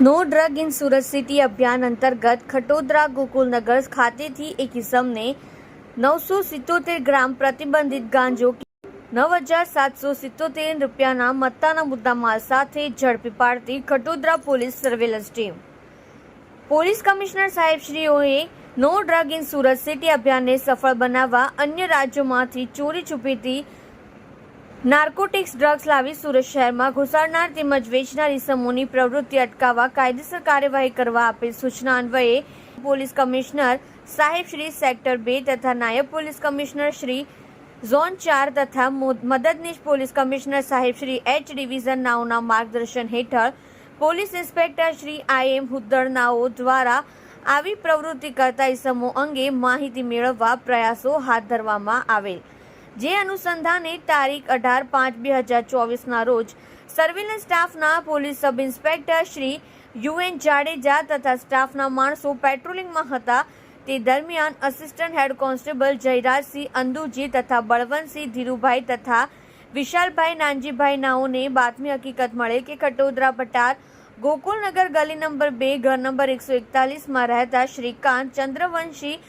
No drug in Surat city અભિયાન અંતર્ગત ખટોદરા ગોકુલનગર ખાતેથી એક ઇસમને નવસો સિત્તોતેર ગ્રામ પ્રતિબંધિત ગાંજો નવ હજાર સાતસો સિત્તોતેર રૂપિયાના મત્તાના મુદ્દામાલ સાથે ઝડપી પાડતી Khatodara police surveillance team. Police commissioner સાહેબશ્રીઓએ no drug in Surat city અભિયાનને સફળ બનાવવા અન્ય રાજ્યોમાંથી ચોરી છુપીથી નાર્કોટિક્સ ડ્રગ્સ લાવી સુરત શહેરમાં ઘુસાડનાર તેમજ વેચનાર ઇસમોની પ્રવૃત્તિ અટકાવવા કાયદેસર કાર્યવાહી કરવા આપેલ સૂચના અન્વયે પોલીસ કમિશનર સાહેબ શ્રી સેક્ટર બે તથા નાયબ પોલીસ કમિશનર શ્રી ઝોન ચાર તથા મદદનીશ પોલીસ કમિશનર સાહેબ શ્રી એચ ડિવિઝન નાઓના માર્ગદર્શન હેઠળ police inspector Shri I M Huddal દ્વારા આવી પ્રવૃત્તિ કરતા ઇસમો અંગે માહિતી મેળવવા પ્રયાસો હાથ ધરવામાં આવેલ. જે અનુસંધાને તારીખ અઢાર પાંચ બે હજાર ચોવીસના રોજ સર્વેલન્સ સ્ટાફના police sub inspector Shri UN Jadeja તથા સ્ટાફના માણસો પેટ્રોલિંગમાં હતા. તે દરમિયાન assistant head constable Jayrajsinh Anduji તથા બળવંતસિંહ ધીરુભાઈ તથા વિશાલભાઈ નાનજીભાઈ નાઓને બાતમી હકીકત મળે કે ખટોદરા પટાર ગોકુલનગર ગલી નંબર બે, ઘર નંબર એકસો એકતાલીસમાં રહેતા શ્રીકાંત ચંદ્રવંશી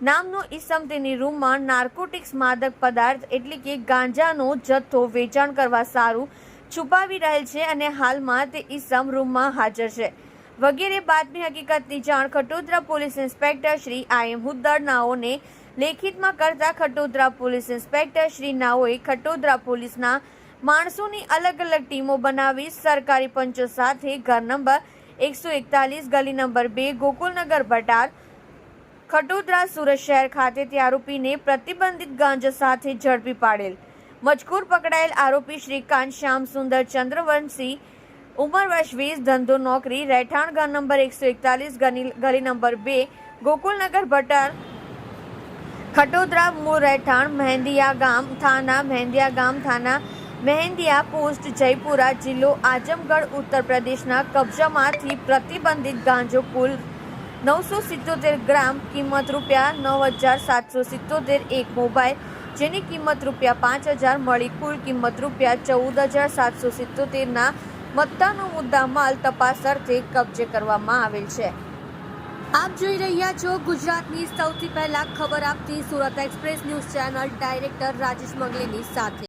નામનો ઈસમ તેની રૂમમાં નાર્કોટિક્સ માદક પદાર્થ એટલે કે ગાંજાનો જથ્થો વેચાણ કરવા સારું છુપાવી રહેલ છે અને હાલમાં તે ઈસમ રૂમમાં હાજર છે. વગેરે બાતમી હકીકતની જાણ Khatodara police inspector Shri I M નાઓને લેખિતમાં કરતા ખટોદરા પોલીસ ઇન્સ્પેક્ટર શ્રી નાઓએ ખટોદરા પોલીસના માણસોની અલગ અલગ ટીમો બનાવી સરકારી પંચો સાથે ઘર નંબર એકસો એકતાલીસ ગલી નંબર બે ગોકુલનગર ભટાર ખટોદરા સુરત શહેર ખાતેથી આરોપીને પ્રતિબંધિત ગાંજા સાથે ઝડપી પાડેલ. મજકૂર પકડાયેલ આરોપી શ્રીકાંત શ્યામ સુંદર ચંદ્રવંશી, ઉંમર વર્ષ વીસ, ધંધો નોકરી, રહેઠાણ ઘર નંબર એકસો એકતાલીસ ગલી નંબર બે, ગોકુલનગર ભટર ખટોદરા મૂળ રહેઠાણ, મહેંદિયા ગામ થાના, મહેંદિયા ગામ થાના, મહેંદિયા પોસ્ટ, જયપુરા જિલ્લો, આજમગઢ, ઉત્તર પ્રદેશના કબજામાંથી પ્રતિબંધિત ગાંજો કુલ નવસો સિત્તોતેર ગ્રામ કિંમત રૂપિયા નવ હજાર સાતસો સિત્તોતેર એક મોબાઈલ, જેની કિંમત રૂપિયા પાંચ હજાર મળી કુલ કિંમત રૂપિયા ચૌદ હજાર સાતસો સિત્તોતેરના મત્તાનો મુદ્દા માલ તપાસ અર્થે કબજે કરવામાં આવેલ છે. આપ જોઈ રહ્યા છો ગુજરાતની સૌથી પહેલા ખબર આપતી Surat express news channel director Rajesh મંગલેની સાથે.